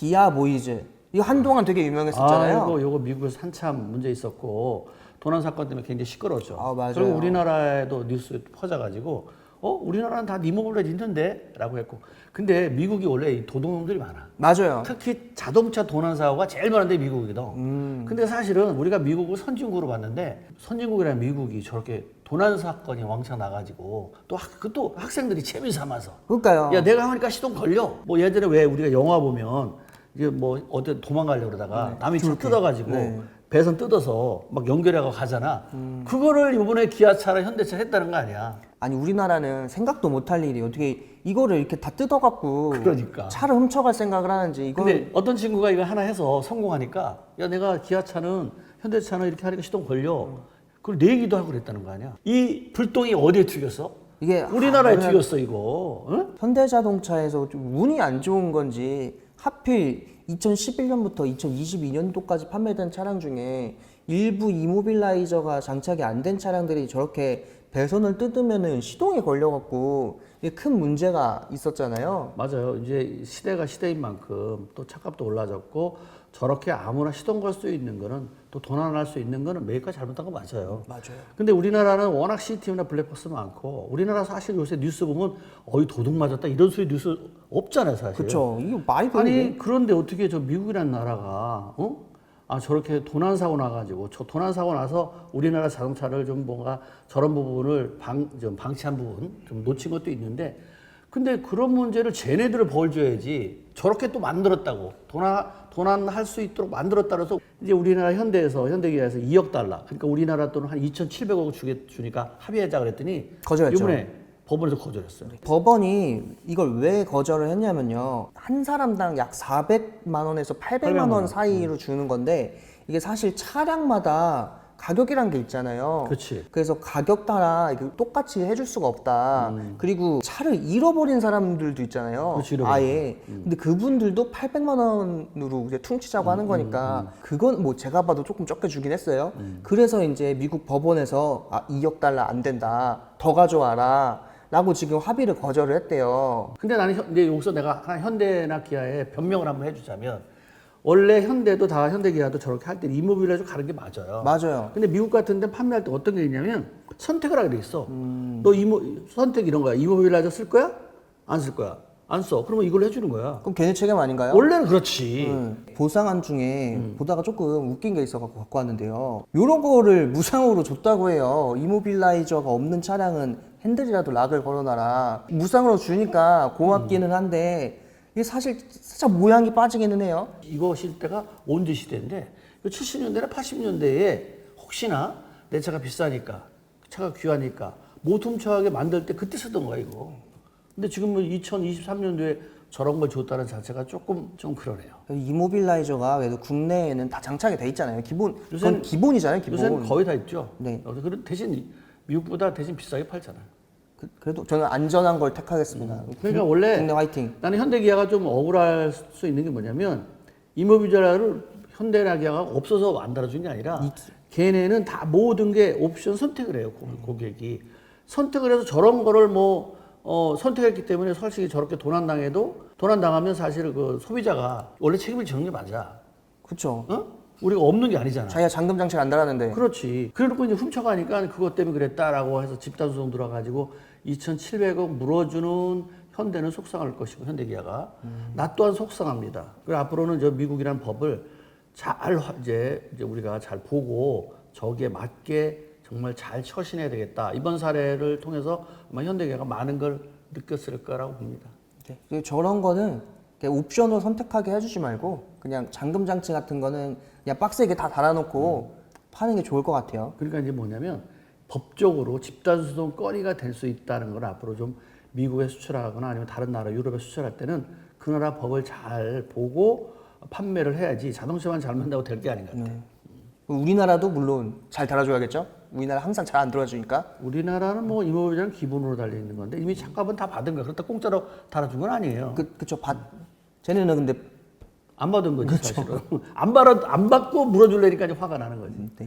기아 모이즈 이거 한동안 되게 유명했었잖아요. 아, 이거 요거 미국에서 한참 문제 있었고 도난 사건 때문에 굉장히 시끄러웠죠. 아, 맞아요. 그리고 우리나라에도 뉴스 퍼져가지고 어 우리나라는 다 리모블렛 있는데라고 했고 근데 미국이 원래 이 도둑놈들이 많아. 맞아요. 특히 자동차 도난 사고가 제일 많은데 미국이거든. 음. 근데 사실은 우리가 미국을 선진국으로 봤는데 선진국이란 미국이 저렇게 도난 사건이 왕창 나가지고 또 학, 그또 학생들이 재미 삼아서 그러니까요. 야 내가 하니까 시동 걸려. 뭐 예전에 왜 우리가 영화 보면 이게 뭐 어디 도망가려고 그러다가 남이 차 뜯어가지고 네. 배선 뜯어서 막 연결해가고 가잖아. 그거를 이번에 기아차랑 현대차 했다는 거 아니야. 아니 우리나라는 생각도 못할 일이 어떻게 이거를 이렇게 다 뜯어갖고 그러니까. 차를 훔쳐갈 생각을 하는지 이거 근데 어떤 친구가 이거 하나 해서 성공하니까 야 내가 기아차는 현대차는 이렇게 하니까 시동 걸려. 그걸 내기도 하고 그랬다는 거 아니야. 이 불똥이 어디에 튀겼어? 이게 우리나라에 아, 튀겼어 이거. 응? 현대자동차에서 좀 운이 안 좋은 건지 하필 2011년부터 2022년도까지 판매된 차량 중에 일부 이모빌라이저가 장착이 안 된 차량들이 저렇게 배선을 뜯으면은 시동이 걸려갖고 이게 큰 문제가 있었잖아요. 맞아요. 이제 시대가 시대인 만큼 또 차값도 올라졌고 저렇게 아무나 시동 걸 수 있는 거는 또 도난할 수 있는 거는 메이커가 잘못한 거 맞아요. 맞아요. 근데 우리나라는 워낙 CCTV나 블랙박스 많고 우리나라 사실 요새 뉴스 보면 어이 도둑 맞았다 이런 소리 뉴스 없잖아요 사실. 그쵸. 이거 많이 아니 그런데 어떻게 저 미국이라는 나라가 어? 아 저렇게 도난 사고 나가지고 저 도난 사고 나서 우리나라 자동차를 좀 뭔가 저런 부분을 방 좀 방치한 부분 좀 놓친 것도 있는데 근데 그런 문제를 쟤네들을 벌 줘야지 저렇게 또 만들었다고 도난 도난할 수 있도록 만들었다 그래서 이제 우리나라 현대에서 현대기아에서 2억 달러 그러니까 우리나라 돈은 한 2,700억 주게 주니까 합의하자 그랬더니 거절했죠. 이번에 법원에서 거절했어요. 법원이 이걸 왜 거절을 했냐면요. 한 사람당 약 400만 원에서 800만 800만 원 원. 사이로 주는 건데 이게 사실 차량마다 가격이란 게 있잖아요. 그렇지. 그래서 가격 따라 똑같이 해줄 수가 없다. 그리고 차를 잃어버린 사람들도 있잖아요. 음. 잃어버린 아예. 근데 그분들도 800만 원으로 이제 퉁치자고 음, 하는 거니까 그건 뭐 제가 봐도 조금 적게 주긴 했어요. 음. 그래서 이제 미국 법원에서 아 2억 달러 안 된다. 더 가져와라. 라고 지금 합의를 거절을 했대요. 근데 나는 현, 이제 여기서 내가 하나 현대나 기아에 변명을 한번 해주자면 원래 현대도 다 현대 기아도 저렇게 할 때 이모빌라이저 가는 게 맞아요. 맞아요. 근데 미국 같은 데 판매할 때 어떤 게 있냐면 선택을 하게 돼 있어. 음. 너 이모 선택 이런 거야. 이모빌라이저 쓸 거야? 안 쓸 거야? 안 써. 그러면 이걸로 해주는 거야. 그럼 걔네 책임 아닌가요? 원래는 그렇지. 음, 보상안 중에 음. 보다가 조금 웃긴 게 있어갖고 갖고 왔는데요. 요런 거를 무상으로 줬다고 해요. 이모빌라이저가 없는 차량은 핸들이라도 락을 걸어놔라. 무상으로 주니까 고맙기는 한데 이게 사실 살짝 모양이 빠지기는 해요. 이거 시대가 온지 시대인데 70년대나 80년대에 혹시나 내 차가 비싸니까 차가 귀하니까 못 훔쳐가게 만들 때 그때 쓰던 거야 이거. 근데 지금은 2023년도에 저런 걸 줬다는 자체가 조금 좀 그러네요. 이모빌라이저가 그래도 국내에는 다 장착이 돼 있잖아요. 기본 요새는- 기본이잖아요. 기본. 요새는 거의 다 있죠. 네. 대신 미국보다 대신 비싸게 팔잖아요. 그, 래도 저는 안전한 걸 택하겠습니다. 그러니까 원래 국내 화이팅. 나는 현대기아가 좀 억울할 수 있는 게 뭐냐면 이모비자를 현대나 기아가 없어서 안 달아준 게 아니라 걔네는 다 모든 게 옵션 선택을 해요 고- 고객이 선택을 해서 저런 거를 뭐 어, 선택했기 때문에 솔직히 저렇게 도난 당해도 도난 당하면 사실 그 소비자가 원래 책임을 지는 게 맞아. 그렇죠. 어? 우리가 없는 게 아니잖아. 자기가 잠금 장치를 안 달았는데 그렇지. 그래놓고 이제 훔쳐가니까 그것 때문에 그랬다라고 해서 집단 소송 들어가지고 2,700억 물어주는 현대는 속상할 것이고 현대기아가 나 또한 속상합니다. 그리고 앞으로는 저 미국이란 법을 잘 화- 이제 이제 우리가 잘 보고 저기에 맞게 정말 잘 처신해야 되겠다. 이번 사례를 통해서 아마 현대기아가 많은 걸 느꼈을 거라고 봅니다. 네. 저런 거는 옵션으로 선택하게 해주지 말고 그냥 잠금 장치 같은 거는 그냥 박스에 이렇게 다 달아놓고 파는 게 좋을 것 같아요. 그러니까 이제 뭐냐면 법적으로 집단 소송 건의가 될 수 있다는 걸 앞으로 좀 미국에 수출하거나 아니면 다른 나라 유럽에 수출할 때는 그 나라 법을 잘 보고 판매를 해야지 자동차만 잘 만다고 될 게 아닌 것 같아요. 우리나라도 물론 잘 달아줘야겠죠. 우리나라 항상 잘 안 들어주니까. 우리나라는 뭐 이모비자는 기본으로 달려 있는 건데 이미 차값은 다 받은 거야. 그렇다 공짜로 달아준 건 아니에요. 그 그쵸. 받 쟤네는 근데 안 받은 거지 사실은. 안 받아 안 받고 물어줄래니까 이제 화가 나는 거지. 네.